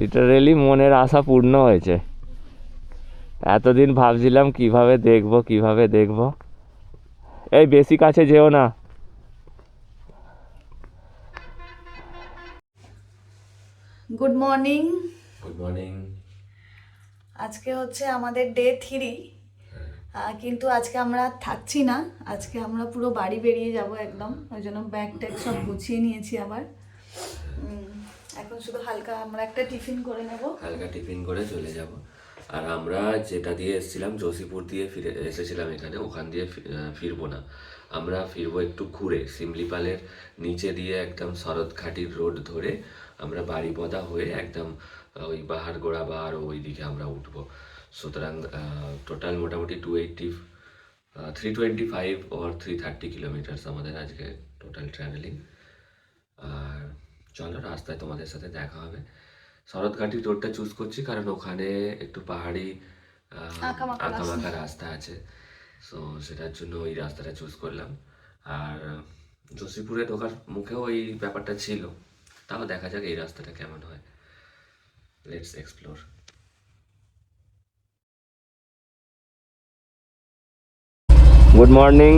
Literally মনের আশা পূর্ণ হয়েছে। এতদিন ভাবছিলাম কীভাবে দেখব কীভাবে দেখব। এই বেশি কাছে যেও না। গুড মর্নিং গুড মর্নিং আজকে হচ্ছে আমাদের ডে থ্রি কিন্তু আজকে আমরা আর থাকছি না। আজকে আমরা পুরো বাড়ি বেরিয়ে যাব একদম। ওই জন্য ব্যাগ ট্যাগ সব গুছিয়ে নিয়েছি আবার। উম, এখন শুধু হালকা আমরা একটা টিফিন করে নেব। হালকা টিফিন করে চলে যাব। আর আমরা যেটা দিয়ে এসেছিলাম, জসিপুর দিয়ে ফিরে, এসেছিলাম এখানে, ওখান দিয়ে ফিরবো না। আমরা ফিরবো একটু ঘুরে, সিমলিপালের নিচে দিয়ে একদম শরৎঘাটির রোড ধরে আমরা বাড়িপদা হয়ে একদম ওই বাহারগোড়া বা আরও ওই দিকে আমরা উঠবো। সুতরাং টোটাল মোটামুটি two eighty three twenty five or three thirty kilometres আমাদের আজকে টোটাল ট্রাভেলিং আর চলো রাস্তায় তোমাদের সাথে দেখা হবে। শরৎঘাটি রোডটা চুজ করছি কারণ ওখানে একটু পাহাড়ি আঁকাবাঁকা আঁকাবাঁকা রাস্তা। আছে। সো সেটার জন্য ওই রাস্তাটা চুজ করলাম। আর জসিপুরে ঢোকার মুখেও ওই ব্যাপারটা ছিল। তাও দেখা যাক এই রাস্তাটা কেমন হয়। লেটস এক্সপ্লোর গুড মর্নিং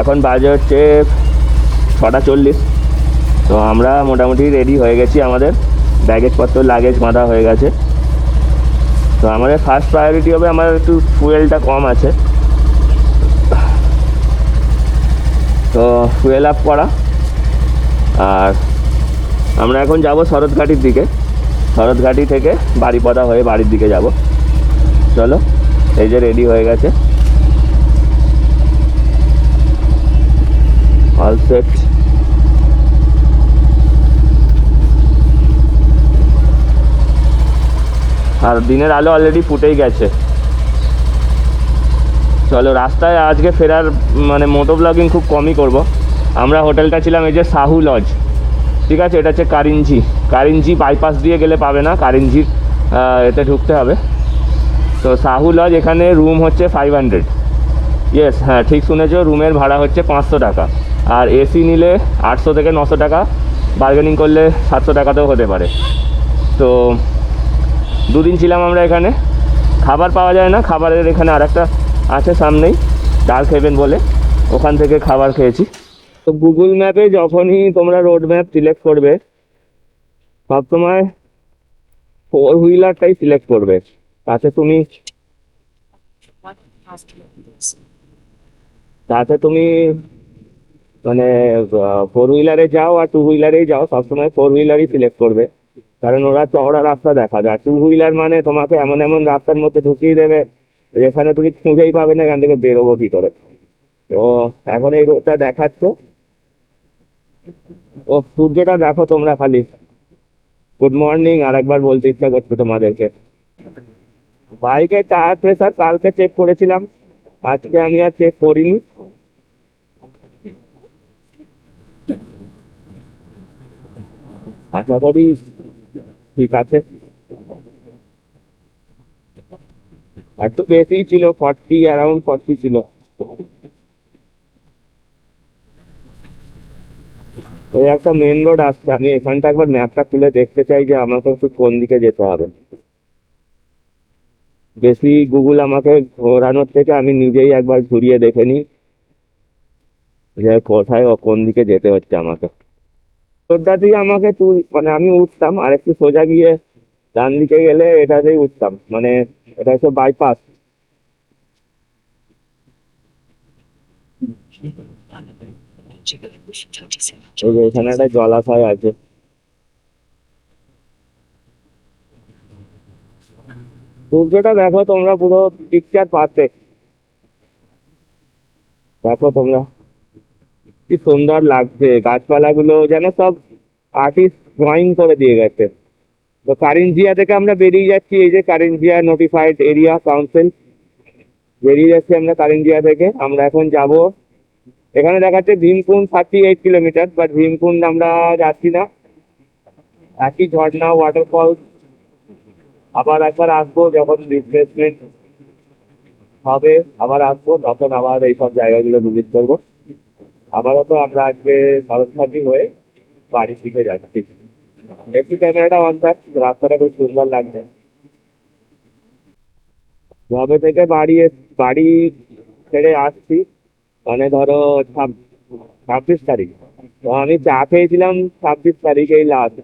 এখন বাজে হচ্ছে ছটা চল্লিশ। তো আমরা মোটামুটি রেডি হয়ে গেছি, আমাদের ব্যাগেজপত্র লাগেজ বাঁধা হয়ে গেছে। তো আমাদের ফার্স্ট প্রায়োরিটি হবে আমার একটু ফুয়েলটা কম আছে। তো ফুয়েল আপ করা। আর আমরা এখন যাব শরৎঘাটির দিকে। শরৎঘাটি থেকে বাড়িপদা হয়ে বাড়ির দিকে যাব। চলো, এই যে রেডি হয়ে গেছে। All set আর দিনের আলো অলরেডি ফুটেই গেছে। চলো, রাস্তায় আজকে ফেরার মানে মোটো ব্লগিং খুব কমই করব। আমরা হোটেলটা ছিলাম এই যে সাহু লজ ঠিক আছে, এটা হচ্ছে কারিঞ্জি কারিঞ্জি বাইপাস দিয়ে গেলে পাবে না কারিঞ্জির এতে ঢুকতে হবে। তো সাহু লজ এখানে রুম হচ্ছে ফাইভ হান্ড্রেড ইয়েস হ্যাঁ ঠিক শুনেছো, রুমের ভাড়া হচ্ছে পাঁচশো টাকা। আর এসি নিলে আটশো থেকে নশো টাকা বার্গেনিং করলে সাতশো টাকাতেও হতে পারে। তো দুদিন ছিলাম আমরা এখানে। খাবার পাওয়া যায় না, খাবারের এখানে আর একটা আছে সামনেই ডার্ক হেভেন বলে। ওখান থেকে খাবার খেয়েছি। তো গুগল ম্যাপে যখনই তোমরা রোড ম্যাপ সিলেক্ট করবে সবসময় ফোর হুইলারটাই সিলেক্ট করবে। তাতে তুমি তাতে তুমি মানে ফোর হুইলারে যাও আর টু হুইলারেই যাও সবসময় ফোর হুইলারই সিলেক্ট করবে। কারণ ওরা চওড়া রাস্তা দেখা যায়। টু হুইলার মানে তোমাকে এমন এমন রাস্তার মধ্যে ঢুকিয়ে দেবে, যেখানে তুমি খুঁজেই পাবে না এখান থেকে বেরোবো কি করে। তো এখন এই রোডটা দেখাচ্ছ। ও সূর্যটা দেখো তোমরা খালি। গুড মর্নিং আর একবার বলতে ইচ্ছা করছে তোমাদেরকে। বাইকের টায়ার প্রেসার কালকে চেক করেছিলাম। আজকে আমি আর চেক করিনি। আশা করি ঠিক আছে? আর একটু বেশি ছিল ফর্টি অ্যারাউন্ড ফর্টি ছিল। ওই একটা মেন রোড আসছে, আমি এখানটা একবার ম্যাপটা খুলে দেখতে চাই যে আমাকে একটু কোন দিকে যেতে হবে। বেশি গুগল আমাকে ঘোরানোর থেকে আমি নিজেই একবার ঘুরিয়ে দেখে নিই যে কোথায় কোন দিকে যেতে হচ্ছে আমাকে। রোডটা দিয়ে আমাকে তুই মানে আমি উঠতাম, আর একটু সোজা গিয়ে ডান দিকে গেলে এটাতেই উঠতাম মানে এটা হচ্ছে বাইপাস এখানে একটা জলাশয় আছে। সূর্যটা দেখো তোমরা পুরো পিকচার পাচ্ছে। দেখো তোমরা। কি সুন্দর লাগছে। গাছপালাগুলো যেন সব আর্টিস্ট ড্রয়িং করে দিয়ে গেছে। তো কারিঞ্জিয়া থেকে আমরা বেরিয়ে যাচ্ছি, এই যে কারিঞ্জিয়া নোটিফাইড এরিয়া কাউন্সিল বেরিয়ে যাচ্ছি আমরা কারিঞ্জিয়া থেকে। আমরা এখন যাব, এখানে দেখাচ্ছে Bhimkund thirty eight kilometre but Bhimkund আমরা যাচ্ছি না। একই ঝর্ণা ওয়াটারফল আবার একবার আসব যখন রিফ্রেশমেন্ট হবে, আবার আসব, তখন আবার এইসব জায়গাগুলো ভিজিট করব। আপাতত আমরা আজকে শরৎঘাটি হয়ে বাড়ির দিকে যাচ্ছি। একটু ক্যামেরাটা অন থাক, রাস্তাটা খুব সুন্দর লাগছে। যবে থেকে বাড়ি বাড়ি ছেড়ে আসছি? মানে ধরো ছাব্বিশ তারিখ। তো আমি চা খেয়েছিলাম ছাব্বিশ তারিখ এই লাস্ট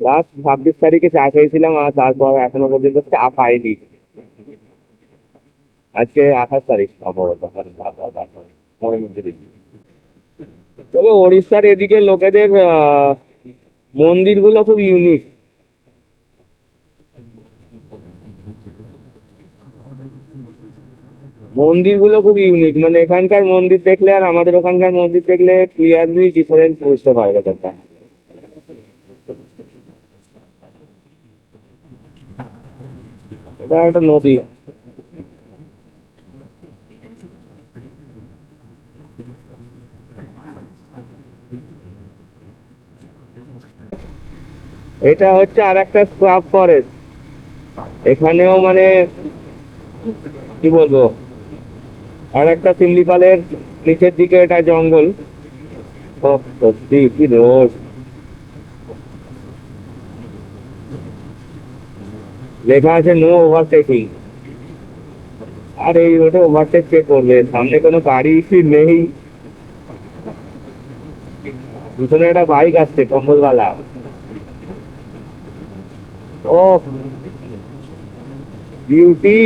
লাস্ট ছাব্বিশ তারিখে চা খেয়েছিলাম আর তারপর এখনও পর্যন্ত চা পাইনি। আজকে আঠাশ তারিখ সম্ভবত তবে ওড়িশার এদিকে লোকেদের মন্দিরগুলো খুব ইউনিক মন্দিরগুলো খুব ইউনিক মানে এখানকার মন্দির দেখলে আর আমাদের ওখানকার মন্দির দেখলে ক্লিয়ারলি ডিফারেন্স বুঝতে পারবে ব্যাপারটা। এটা একটা নদী। এটা হচ্ছে আর একটা স্ক্রাব ফরেস্ট এখানেও মানে কি বলব আর একটা সিমলিপালের নিচের দিকে এটা জঙ্গল। সত্যি, কি রোড লেখা আছে নো ওভারটেকিং আর এই রোডে ওভারটেক কে করবে? সামনে কোনো গাড়ি নেই? পিছনে একটা বাইক আসছে, কম্বলওয়ালা। ও বিউটি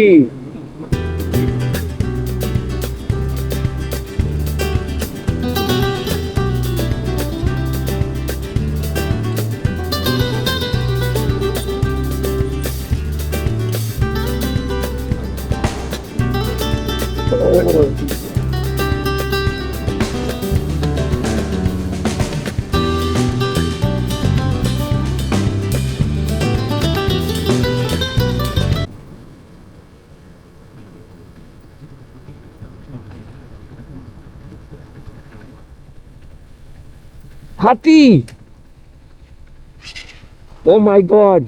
হাতি। ও মাই গড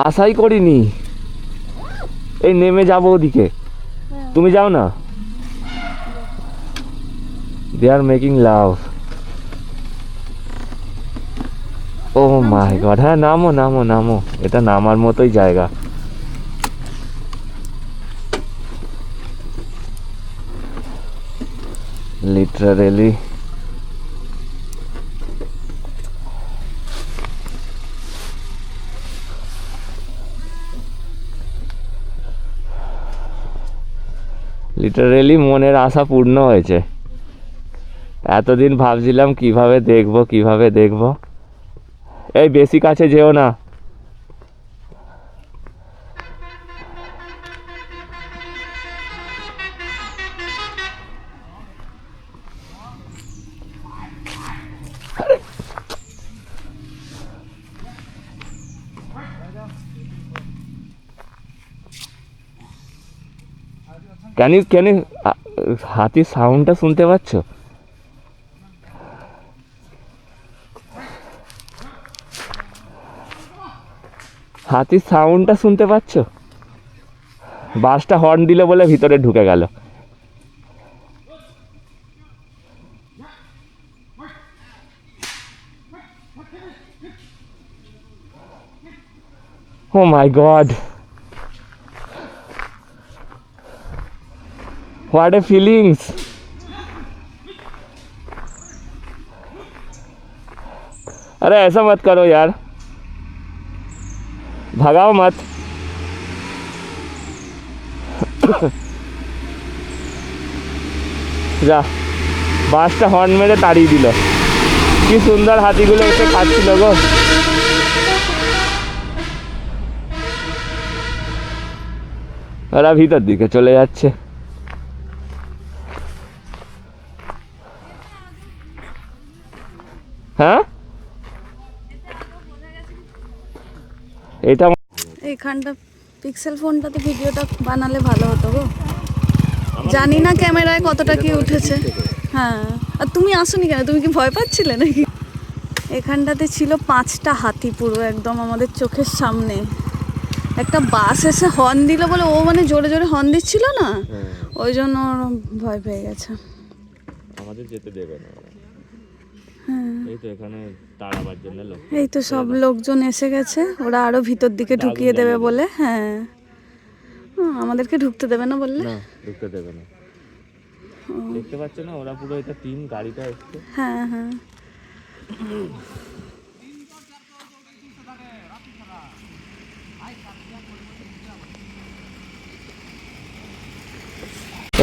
আশাই করিনি। এই নেমে যাব ওদিকে। তুমি যাও না? দে are making love O my god হ্যাঁ নামো নামো নামো। এটা নামার মতোই জায়গা। Literally. লিটারেলি মনের আশা পূর্ণ হয়েছে। এতদিন ভাবছিলাম কীভাবে দেখব, কীভাবে দেখব। এই বেশি কাছে যেও না। ক্যান ইউ ক্যান হাতির সাউন্ডটা শুনতে পাচ্ছ? হাতির সাউন্ডটা শুনতে পাচ্ছ? বাসটা হর্ন দিল বলে ভিতরে ঢুকে গেল। ও my god What a feelings. अरे ऐसा मत करो यार भगाओ मत যা বাসটা হর্ন মেরে তাড়িয়ে দিল কি সুন্দর হাতিগুলো এসে খাচ্ছিল গো ওরা ভিতর দিকে চলে যাচ্ছে এটা এইখানটা পিক্সেল ফোনটাতে ভিডিওটা বানালে ভালো হতো গো। জানি না ক্যামেরায় কতটা কি উঠেছে। হ্যাঁ। আর তুমি আসোনি কেন? তুমি কি ভয় পাচ্ছিলে নাকি? এখানটাতে ছিল পাঁচটা হাতি পুরো একদম আমাদের চোখের সামনে। একটা বাস এসে হর্ন দিল বলে ও মানে জোরে জোরে হর্ন দিচ্ছিল না? ওই জন্য ভয় পেয়ে গেছে। আমাদের যেতে দেবে না। হ্যাঁ এই তো এখানে তাড়াবার জন্য লোক এই তো সব লোকজন এসে গেছে ওরা আরও ভিতর দিকে ঢুকিয়ে দেবে বলে হ্যাঁ। আমাদেরকে ঢুকতে দেবে না বললে? না ঢুকতে দেবে না। দেখতে পাচ্ছ না ওরা পুরো এটা টিম গাড়িটা এসছে হ্যাঁ হ্যাঁ।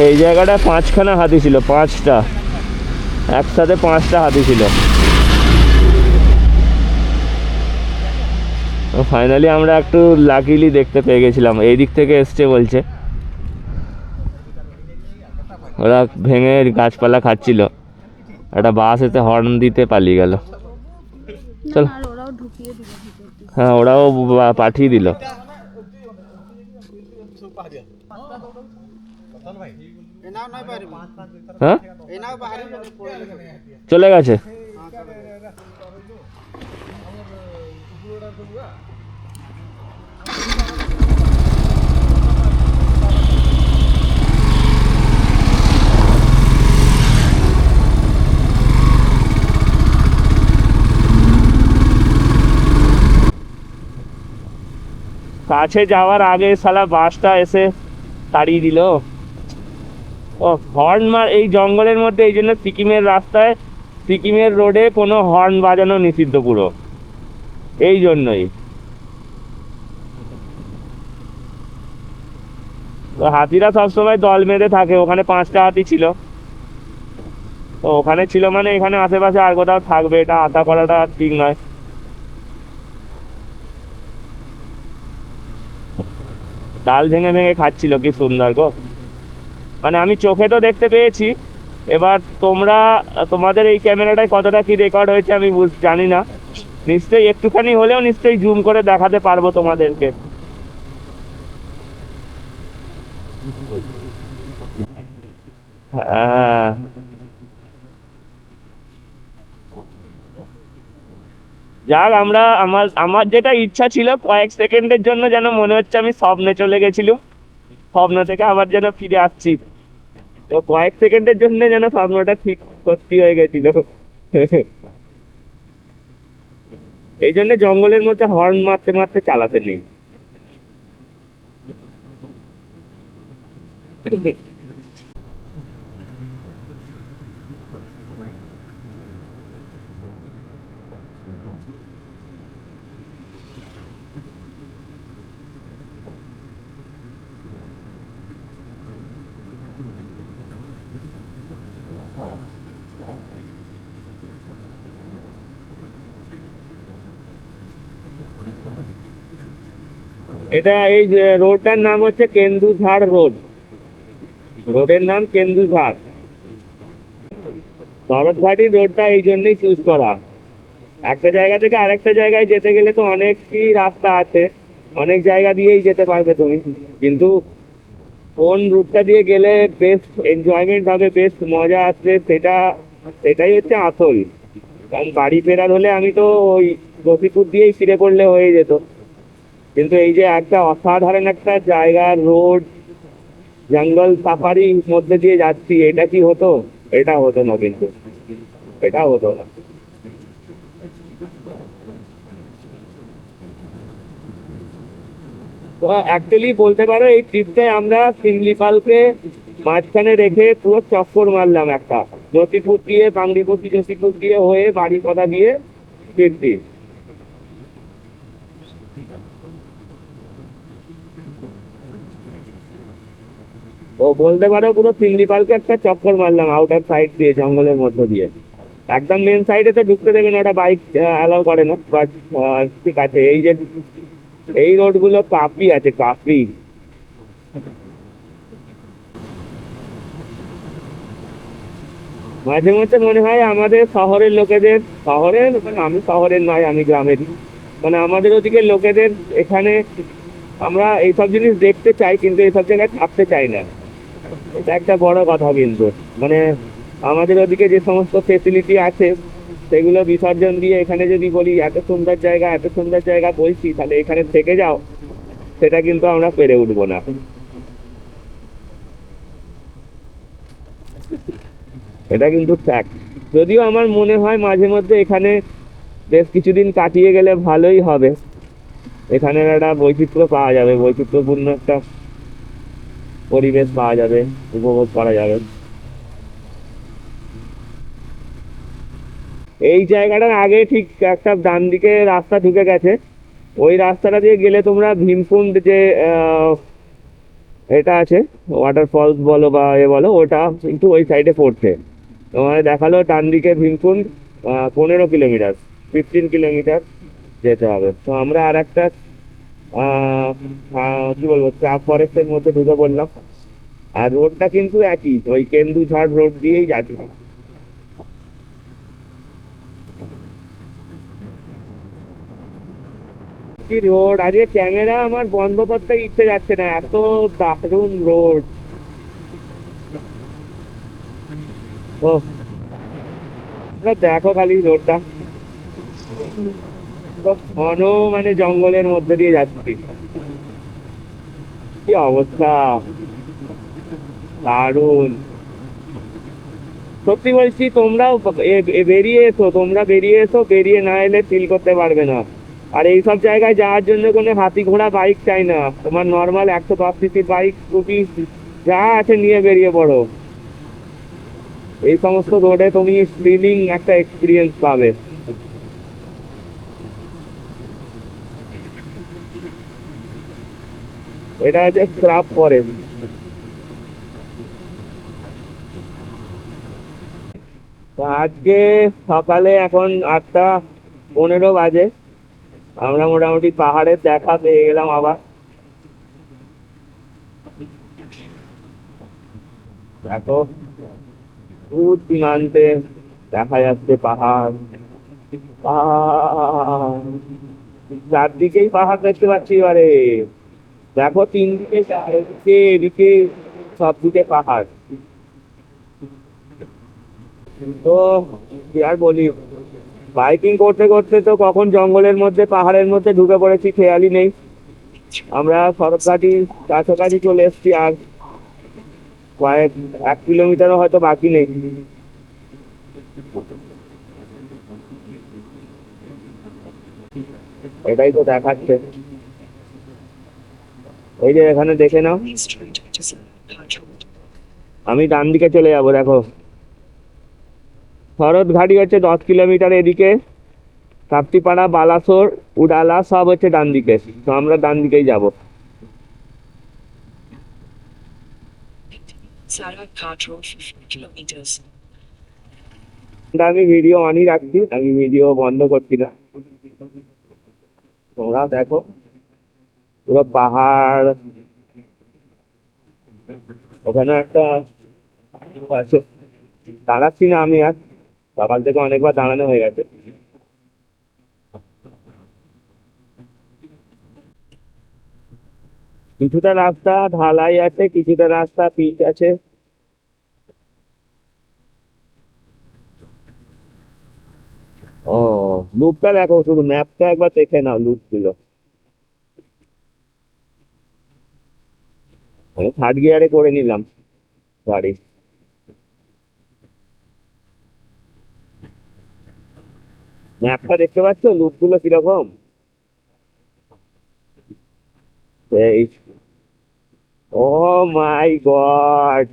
এই জায়গাটা পাঁচখানা হাতি ছিল পাঁচটা। একসাথে পাঁচটা হাতি ছিল। ফাইনালি আমরা একটু লাকিলি দেখতে পেয়ে গেছিলাম। এই দিক থেকে এসছে বলছে। ওরা ভেঙে গাছপালা খাচ্ছিল। একটা বাস এতে হর্ন দিতে পালিয়ে গেল। চল। হ্যাঁ ওরাও পাঠিয়ে দিল। হ্যাঁ? চলে গেছে? কাছে যাওয়ার আগে শালা বাসটা এসে তাড়িয়ে দিল। হর্ন মার এই জঙ্গলের মধ্যে, এই জন্য সিকিমের রাস্তায়, সিকিমের রোডে কোনো হর্ন বাজানো নিষিদ্ধ পুরো। এই জন্যই। হাতিরা সবসময় দল বেঁধে থাকে, ওখানে পাঁচটা হাতি ছিল। তো ওখানে ছিল মানে এখানে আশেপাশে আর কোথাও থাকবে, এটা আশা করাটা ঠিক নয়। ডাল ভেঙে ভেঙে খাচ্ছিল, কি সুন্দর গো। মানে আমি চোখে তো দেখতে পেয়েছি। এবার তোমরা, তোমাদের এই ক্যামেরাটায় কতটা কি রেকর্ড হয়েছে আমি জানি না। নিশ্চয়ই একটুখানি হলেও নিশ্চয়ই জুম করে দেখাতে পারব তোমাদেরকে। হ্যাঁ। যাক, আমরা আমার আমার যেটা ইচ্ছা ছিল কয়েক সেকেন্ডের জন্য যেন মনে হচ্ছে আমি স্বপ্নে চলে গেছিলাম। স্বপ্ন থেকে আবার যেন ফিরে আসছি। তো কয়েক সেকেন্ডের জন্য যেন স্বপ্নটা ঠিক সত্যি হয়ে গেছিল। এই জন্য জঙ্গলের মধ্যে হর্ন মারতে মারতে চালাতে নেই। এটা এই রোডটার নাম হচ্ছে কেন্দুঝাড় রোড। রোডের নাম কেন্দুঝাড়। শরৎঘাটি রোডটা এই জন্যই চুজ করা। একটা জায়গা থেকে আরেকটা জায়গায় যেতে গেলে তো অনেকই রাস্তা আছে। অনেক জায়গা দিয়েই যেতে পারবে তুমি। কিন্তু কোন রুটটা দিয়ে গেলে বেস্ট এনজয়মেন্ট হবে বেস্ট মজা আসবে, সেটা, সেটাই হচ্ছে আসল। কারণ বাড়ি ফেরার হলে আমি তো ওই রফিপুর দিয়েই ফিরে পড়লে হয়ে যেত। কিন্তু এই যে একটা অসাধারণ একটা জায়গা, রোড, জঙ্গল সাফারি মধ্যে দিয়ে যাচ্ছি, এটা কি হতো? এটা হতো না কিন্তু। এটা হতো না। তো অ্যাকচুয়ালি বলতে পারো, এই ট্রিপটায় আমরা শিমলিপালকে মাঝখানে রেখে পুরো চক্কর মারলাম একটা। জ্যোতিপুর দিয়ে, বাংলিপুর জ্যোতিপুর দিয়ে হয়ে বাড়ি কথা দিয়ে ফিরতি ও বলতে পারো পুরো শিমলিপালকে একটা চক্কর মারলাম আউটার সাইড দিয়ে, জঙ্গলের মধ্য দিয়ে। একদম মেন সাইডে তো ঢুকতে দেবে না, ওটা বাইক অ্যালাউ করে না বাট ঠিক আছে, এই যে, এই রোডগুলো কাফি আছে কাফি মাঝে মধ্যে মনে হয় আমাদের শহরের লোকেদের, শহরের মানে আমি শহরের নয়, আমি গ্রামেরই। মানে আমাদের ওদিকে লোকেদের এখানে আমরা এইসব জিনিস দেখতে চাই, কিন্তু এইসব জায়গায় থাকতে চাই না। এটা একটা বড় কথা কিন্তু। মানে আমাদের ওদিকে যে সমস্ত ফেসিলিটি আছে, সেগুলো বিসর্জন দিয়ে এখানে যদি বলি এত সুন্দর জায়গা, এত সুন্দর জায়গা বলছি, তাহলে এখানে থেকে যাও, সেটা কিন্তু আমরা পেরে উঠবো না। এটা কিন্তু ফ্যাক্ট যদিও আমার মনে হয় মাঝে মধ্যে এখানে বেশ কিছুদিন কাটিয়ে গেলে ভালোই হবে। এখানে একটা বৈচিত্র্য পাওয়া যাবে, বৈচিত্র্যপূর্ণ একটা পরিবেশ পাওয়া যাবে, উপভোগ করা যাবে। এই জায়গাটার আগে ঠিক একটা ডান দিকে রাস্তা ঢুকে গেছে। ওই রাস্তাটা দিয়ে গেলে তোমরা ভীমকুণ্ড যে এটা আছে ওয়াটারফলস বলো বা এ বলো, ওটা কিন্তু ওই সাইডে পড়ছে। তোমার দেখাল ডান দিকে ভীমকুণ্ড পনেরো কিলোমিটার ফিফটিন কিলোমিটার যেতে হবে। তো আমরা আর একটা কি বলব ট্রাক ফরেস্টের মধ্যে ঢুকে পড়লাম। আর রোডটা কিন্তু একই, ওই কেন্দুঝাড় রোড দিয়েই যাচ্ছি। রোড আজকে ক্যামেরা আমার বন্ধ করতে ইচ্ছে যাচ্ছে না, এত দারুণ রোড ও দেখো খালি রোডটা ঘন মানে জঙ্গলের মধ্যে দিয়ে যাচ্ছি। কি অবস্থা? দারুণ। সত্যি বলছি, তোমরাও বেরিয়ে এসো, তোমরা বেরিয়ে এসো, বেরিয়ে না এলে ফিল করতে পারবে না। আর এইসব জায়গায় যাওয়ার জন্য কোনো হাতি ঘোড়া বাইক চাই না। তোমার নর্মাল একশো দশ সিসির বাইক স্কুটি যা আছে নিয়ে বেরিয়ে পড়ো। এই সমস্ত রোডে তুমি থ্রিলিং একটা এক্সপিরিয়েন্স পাবে। এটা হচ্ছে আজকে সকালে এখন আটটা পনেরো বাজে। আমরা মোটামুটি পাহাড়ের দেখা পেয়ে গেলাম আবার। দেখো দূর সীমান্তে দেখা যাচ্ছে পাহাড়। পাহাড়। চারদিকেই পাহাড় দেখতে পাচ্ছি এবারে। দেখো তিন দিকে চারিদিকে, এদিকে সব দিকে পাহাড়। তো কি আর বলি, বাইকিং করতে করতে তো কখন জঙ্গলের মধ্যে, পাহাড়ের মধ্যে ঢুকে পড়েছি, খেয়ালই নেই। আমরা সরকারি কাছাকাছি চলে এসেছি আর কয়েক, এক কিলোমিটারও হয়তো বাকি নেই। এটাই তো দেখাচ্ছে। ওই যে এখানে দেখে নাও। আমি ডান দিকে চলে যাব, দেখো। শরৎ ঘাটি হচ্ছে দশ কিলোমিটার এদিকে। কাপ্তিপাড়া, বালাসোর, উডালা সব হচ্ছে ডান দিকে। তো আমরা ডান দিকেই যাব। Sarah Card Road 50 kilometers. আমি ভিডিও অনই রাখছি, আমি ভিডিও বন্ধ করছি না। তোমরা দেখো। পুরো পাহাড়। ওখানে একটা আছে। দাঁড়াচ্ছি না আমি আর। সকাল থেকে অনেকবার দাঁড়ানো হয়ে গেছে। কিছুটা রাস্তা, ঢালাই আছে, কিছুটা রাস্তা, পিচ আছে। ও লুপটা দেখো, শুধু ম্যাপটা একবার দেখে নাও লুপ ছিল আমি থার্ড গিয়ারে করে নিলাম গাড়ি ম্যাপটা দেখতে পাচ্ছ লুপগুলো কীরকম এই ও মাই গড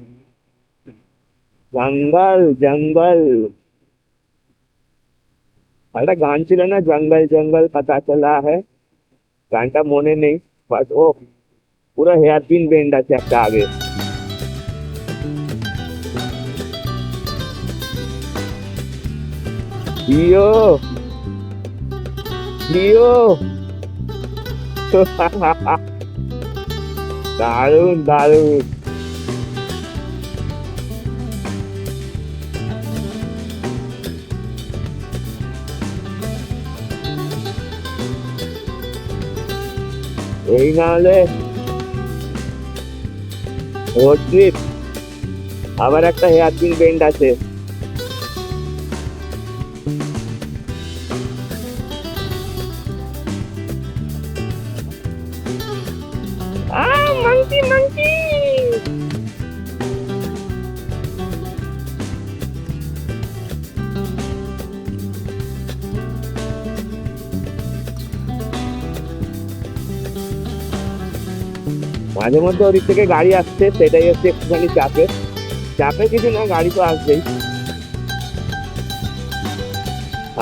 জঙ্গল জঙ্গল একটা গান ছিল না জঙ্গল জঙ্গল পাতা চলা হ্যাঁ গানটা মনে নেই বাট ও পুরো হেয়ার পিন বেন্ড আছে একটা আগে প্রিয় প্রিয় দারুণ দারুণ এই না হলে রোড ট্রিপ আবার একটা হেয়ার পিন বেন্ড আছে। মাঝে মধ্যে ওদিক থেকে গাড়ি আসছে, সেটাই হচ্ছে একটুখানি চাপে চাপে কিছু না, গাড়ি তো আসবেই।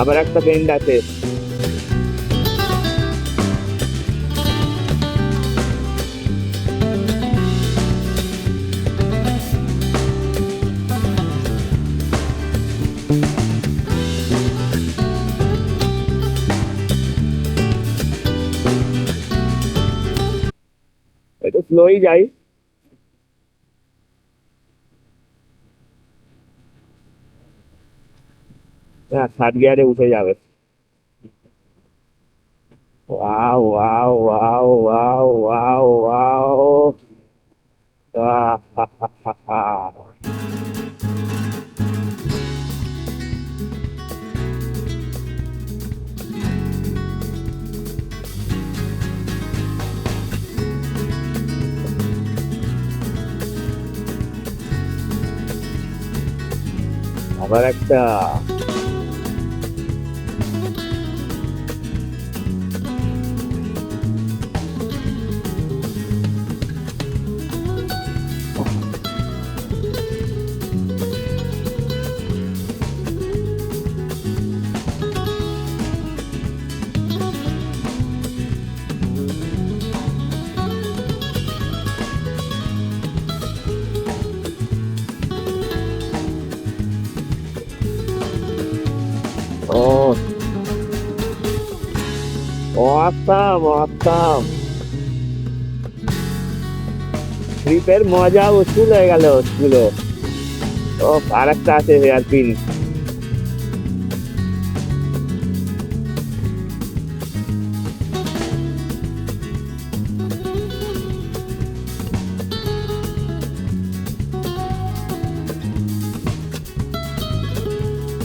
আবার একটা বেন্ড আছে। bị vậy Ah, hargari uzaia Wow, wow, wow, wow, wow, wow. Ah, ha, ha, ha, ha. கரெக்டாக awesome awesome ট্রিপের মজা উসুল হয়ে গেল উসুল ও আর একটা আছে হেয়ার পিন।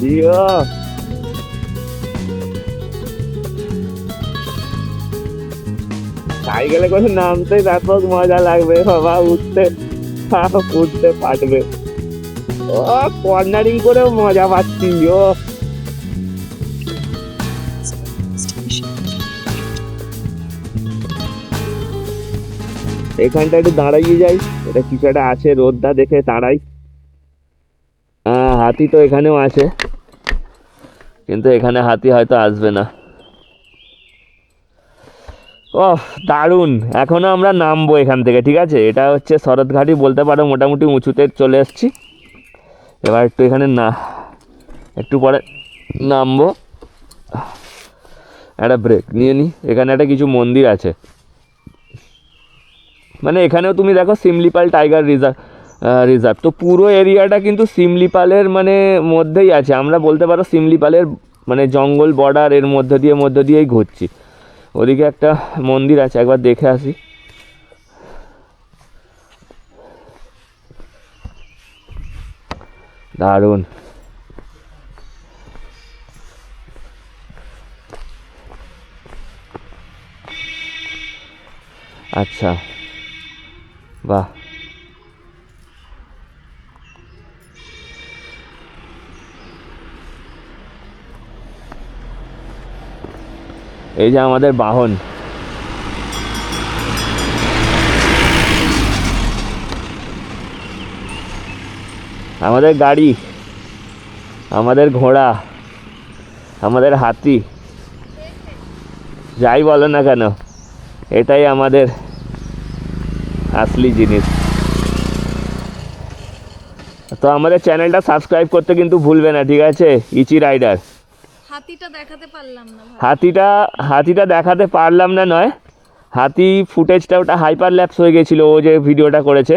দিও সাইকেলে করে নামতে ব্যাপক মজা লাগবে, বাবা উঠতে উঠতে পারবে। ও কর্নারিং করেও মজা পাচ্ছি, ও. এখানটা একটু দাঁড়াইয়ে যাই, এটা কিছু একটা আছে, রোদটা দেখে দাঁড়াই। হাতি তো এখানেও আছে কিন্তু এখানে হাতি হয়তো আসবে না। ও দারুণ। এখনও আমরা নামবো এখান থেকে, ঠিক আছে? এটা হচ্ছে শরৎঘাটি বলতে পারো, মোটামুটি উঁচুতে চলে এসেছি। এবার একটু এখানে না, একটু পরে নামবো। একটা ব্রেক নিয়ে নিই এখানে একটা কিছু মন্দির আছে। মানে এখানেও তুমি দেখো সিমলিপাল টাইগার রিজার্ভ রিজার্ভ। তো পুরো এরিয়াটা কিন্তু সিমলিপালের মানে মধ্যেই আছে। আমরা বলতে পারো সিমলিপালের মানে জঙ্গল বর্ডার এর মধ্যে দিয়ে, মধ্যে দিয়েই ঘুরছি। ওদিকে একটা মন্দির আছে একবার দেখে আসি। দারুণ। আচ্ছা বাহ। এই যে আমাদের বাহন। আমাদের গাড়ি, আমাদের ঘোড়া, আমাদের হাতি, যাই বলো না কেন, এটাই আমাদের আসলি জিনিস। তো আমাদের চ্যানেলটা সাবস্ক্রাইব করতে কিন্তু ভুলবে না, ঠিক আছে? ইচি রাইডার। হাতিটা দেখাতে পারলাম না হাতিটা হাতিটা দেখাতে পারলাম না নয়। হাতি ফুটেজটা ওটা হাইপার ল্যাপস হয়ে গেছিল, ও যে ভিডিওটা করেছে।